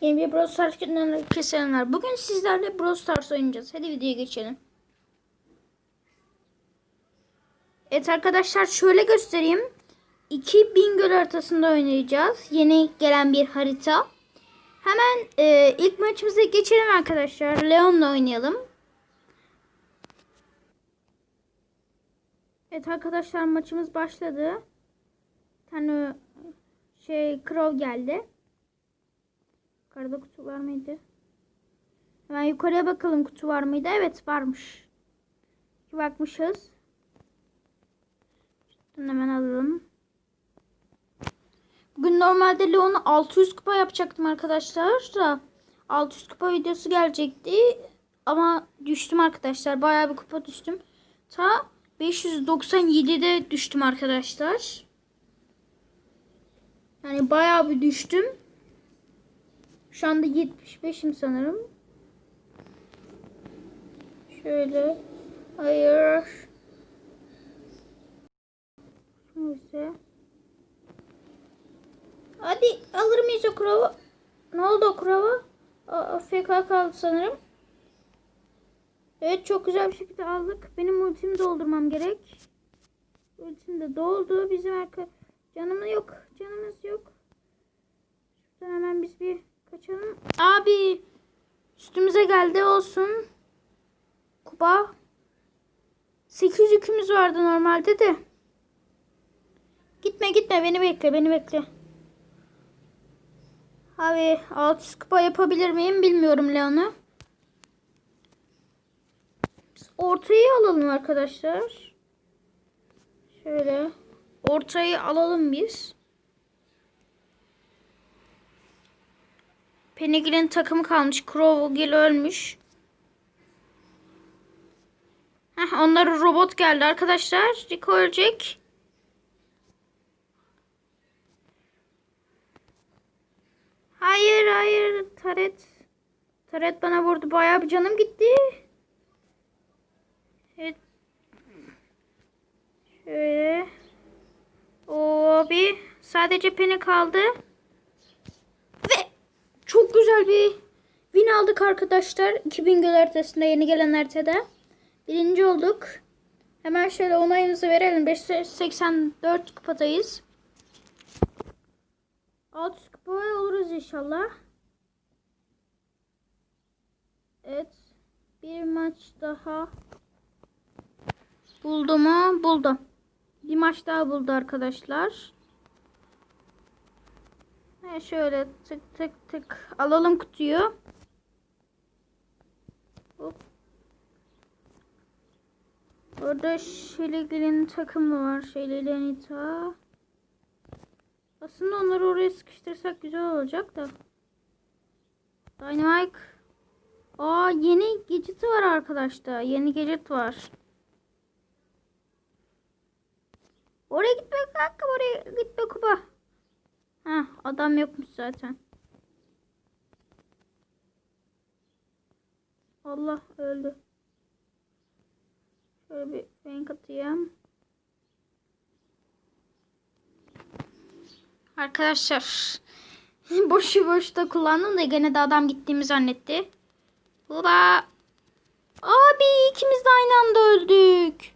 Yeni bir Brawl Stars günlerine keselenler. Bugün sizlerle Brawl Stars oynayacağız. Hadi videoya geçelim. Evet arkadaşlar şöyle göstereyim. 2000 göl haritasında oynayacağız. Yeni gelen bir harita. Hemen e, ilk maçımıza geçelim arkadaşlar. Leon'la oynayalım. Evet arkadaşlar maçımız başladı. Bir tane şey Crow geldi. Yukarıda kutu var mıydı? Hemen yukarıya bakalım kutu var mıydı? Evet varmış. Bakmışız. Şuradan hemen alalım. Bugün normalde Leon'u 600 kupa yapacaktım arkadaşlar da 600 kupa videosu gelecekti. Ama düştüm arkadaşlar. Bayağı bir kupa düştüm. Ta 597'de düştüm arkadaşlar. Yani bayağı bir düştüm. Şu anda 75'im sanırım. Şöyle. Hayır. Neyse. Hadi alır mıyız o kurava? Ne oldu o kurava? AFK kaldı sanırım. Evet çok güzel bir şekilde aldık. Benim ultimi doldurmam gerek. Ultim de doldu. Bizim arka canımız yok. Canımız yok. Şuradan hemen biz bir kaçalım. Abi üstümüze geldi olsun. Kuba. 800 yükümüz vardı normalde de. Gitme gitme beni bekle beni bekle. Abi 600 kupa yapabilir miyim bilmiyorum Leon'u. Ortayı alalım arkadaşlar. Şöyle ortayı alalım biz. Penigil'in takımı kalmış. Crowgil ölmüş. Heh, onlara robot geldi arkadaşlar. Rico ölecek. Hayır hayır. Taret. Taret bana vurdu. Bayağı bir canım gitti. Evet. Şöyle. O bir sadece peni kaldı. Çok güzel bir win aldık arkadaşlar. 2000 göl haritasında yeni gelen haritada. Birinci olduk. Hemen şöyle onayımızı verelim. 584 kupadayız. 600 kupaya oluruz inşallah. Evet. Bir maç daha buldu mu? Buldu. Bir maç daha buldu arkadaşlar. Ve şöyle tık tık tık alalım kutuyu. Hop. Orada Şeligil'in takımı var. Şeligil Anita. Aslında onları oraya sıkıştırsak güzel olacak da. Dynamite. Aa yeni gadget var arkadaşlar. Yeni gadget var. Oraya gitme kanka oraya gitme Kuba. Ha adam yokmuş zaten. Allah öldü. Şöyle bir renk atayım. Arkadaşlar boşu boşta kullandım da gene de adam gittiğimi zannetti. Baba. Abi ikimiz de aynı anda öldük.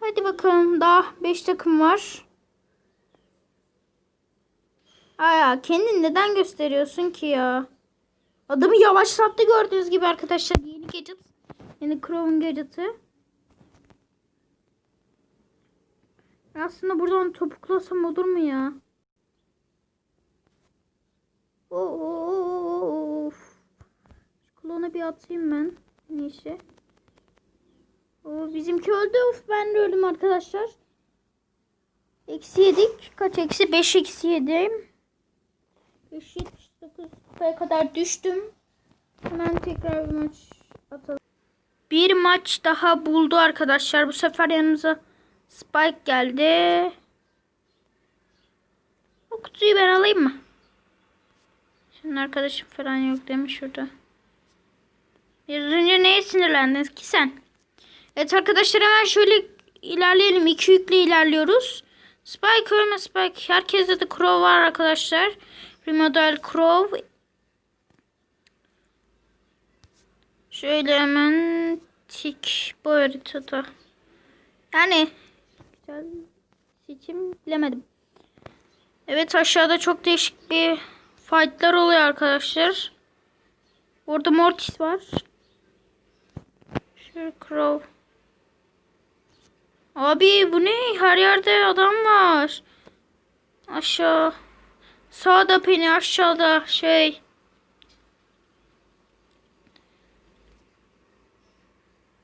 Hadi bakalım daha 5 takım var. Aya kendini neden gösteriyorsun ki ya? Adamı yavaşlattı gördüğünüz gibi arkadaşlar. Yeni gadget. Yeni Crow'un gadget'ı. Aslında buradan topuklasam olur mu ya? Of. Klona bir atayım ben. Neyse. O bizimki öldü. Of ben de öldüm arkadaşlar. Eksi yedik. Kaç eksi? 5 eksi yedim. 579 kupaya kadar düştüm. Hemen tekrar bir maç atalım. Bir maç daha buldu arkadaşlar. Bu sefer yanımıza Spike geldi. O kutuyu ben alayım mı? Şimdi arkadaşım falan yok demiş şurada. Biraz önce neye sinirlendiniz ki sen? Evet arkadaşlar hemen şöyle ilerleyelim. İki yüklü ilerliyoruz. Spike ölme Spike. Herkeste de Crow var arkadaşlar. Remodel Crow. Şöyle hemen tik bu haritada. Yani güzel seçim bilemedim. Evet aşağıda çok değişik bir fightlar oluyor arkadaşlar. Orada Mortis var. Şöyle Crow. Abi bu ne? Her yerde adam var. Aşağı. Sağda Penny aşağıda şey.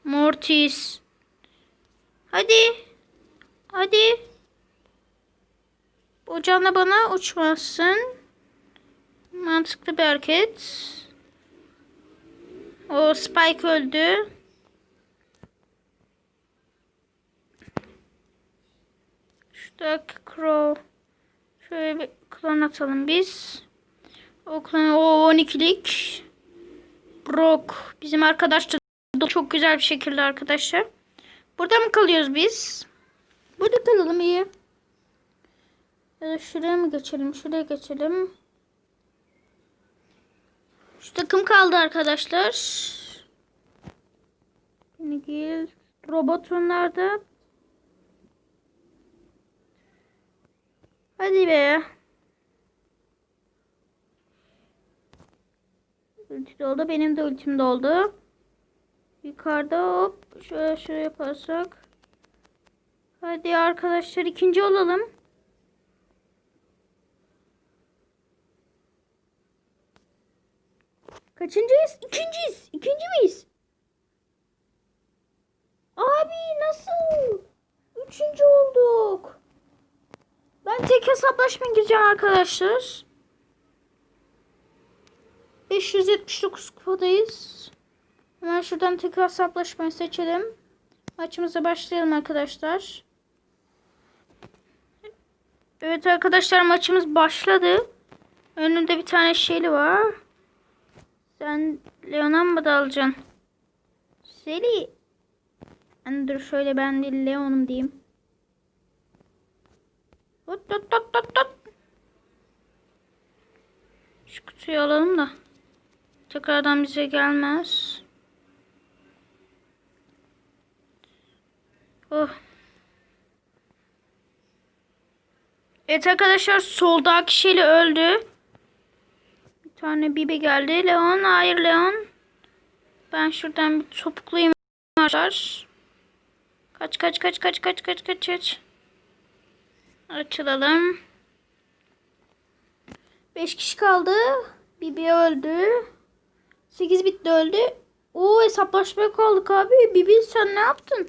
Mortis. Hadi. Hadi. O canla bana uçmasın. Mantıklı bir hareket. O Spike öldü. Şurada Crow. Şöyle bir klan atalım biz. O klan o 12'lik. Brock. Bizim arkadaş da çok güzel bir şekilde arkadaşlar. Burada mı kalıyoruz biz? Burada kalalım iyi. Ya da şuraya mı geçelim? Şuraya geçelim. Şu takım kaldı arkadaşlar. Nigel. Robot nerede? Hadi be. Ulti doldu. Benim de ultim doldu. Yukarıda hop. Şöyle şöyle yaparsak. Hadi arkadaşlar ikinci olalım. Kaçıncıyız? İkinciyiz. İkinci miyiz? Abi nasıl? Üçüncü olduk. Ben tek hesaplaşma gireceğim arkadaşlar. 579 kupadayız. Hemen şuradan tek hesaplaşmayı seçelim. Maçımıza başlayalım arkadaşlar. Evet arkadaşlar maçımız başladı. Önünde bir tane şeyli var. Sen Leon'a mı dalacaksın? Seli. Yani dur şöyle ben de Leon'um diyeyim. Tut tut tut tut tut. Şu kutuyu alalım da. Tekrardan bize gelmez. Oh. Evet arkadaşlar soldaki şeyle öldü. Bir tane Bibi geldi. Leon hayır Leon. Ben şuradan bir topuklayayım arkadaşlar. Kaç kaç kaç kaç kaç kaç kaç kaç. Açılalım. 5 kişi kaldı. Bibi öldü. 8 bitti öldü. Oo hesaplaşmaya kaldık abi. Bibi sen ne yaptın?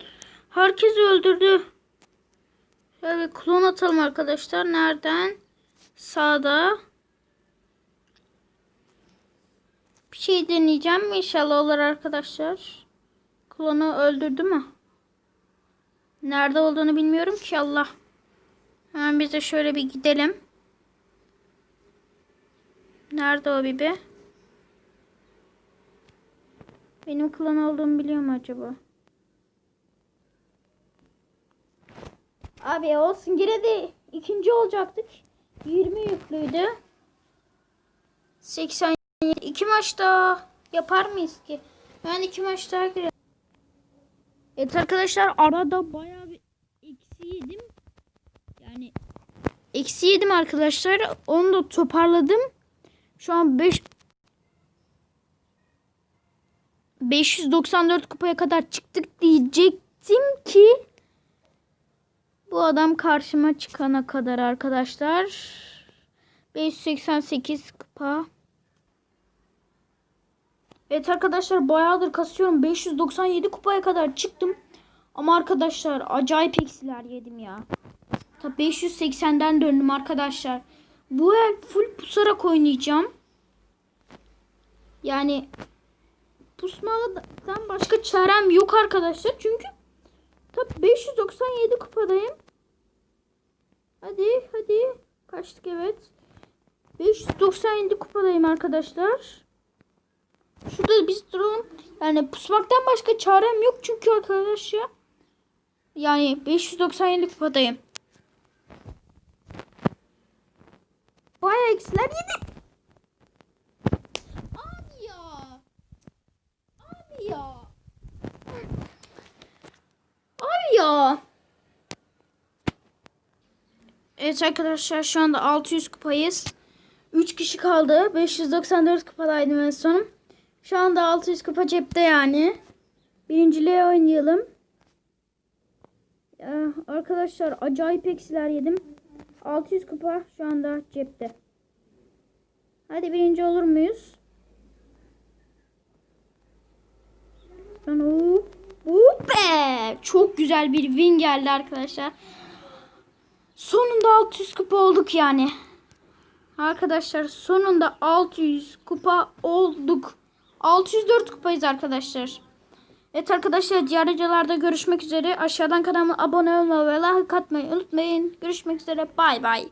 Herkesi öldürdü. Şöyle klon atalım arkadaşlar. Nereden? Sağda. Bir şey deneyeceğim. İnşallah olur arkadaşlar. Klonu öldürdü mü? Nerede olduğunu bilmiyorum ki Allah. Hemen biz de şöyle bir gidelim. Nerede o Bibi? Benim klan olduğumu biliyor mu acaba? Abi olsun yine de ikinci olacaktık. 20 yüklüydü. 80 iki maç daha yapar mıyız ki? Ben iki maç daha girelim. Evet arkadaşlar arada bayağı bir eksi yedim. Yani eksi yedim arkadaşlar. Onu da toparladım. Şu an 5 594 kupaya kadar çıktık diyecektim ki bu adam karşıma çıkana kadar arkadaşlar. 588 kupa. Evet arkadaşlar bayağıdır kasıyorum. 597 kupaya kadar çıktım. Ama arkadaşlar acayip eksiler yedim ya. Tabi 580'den döndüm arkadaşlar. Bu el full pusarak oynayacağım. Yani pusmadan başka çarem yok arkadaşlar. Çünkü tabi 597 kupadayım. Hadi hadi. Kaçtık evet. 597 kupadayım arkadaşlar. Şurada biz duralım. Yani pusmaktan başka çarem yok çünkü arkadaşlar. Yani 597 kupadayım. Bayağı eksiler yedik. Evet arkadaşlar şu anda 600 kupayız. 3 kişi kaldı. 594 kupadaydım en son. Şu anda 600 kupa cepte yani. Birinciliğe oynayalım. Ya, arkadaşlar acayip eksiler yedim. 600 kupa şu anda cepte. Hadi birinci olur muyuz? Lan o. Hop be! Çok güzel bir win geldi arkadaşlar. Sonunda 600 kupa olduk yani. Arkadaşlar sonunda 600 kupa olduk. 604 kupayız arkadaşlar. Evet arkadaşlar diğer videolarda görüşmek üzere. Aşağıdan kanalıma abone olmayı ve like atmayı unutmayın. Görüşmek üzere. Bay bay.